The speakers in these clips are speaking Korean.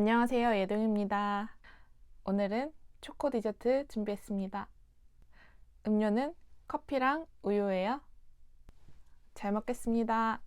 안녕하세요. 예동입니다. 오늘은 초코 디저트 준비했습니다. 음료는 커피랑 우유예요. 잘 먹겠습니다.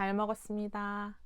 잘 먹었습니다.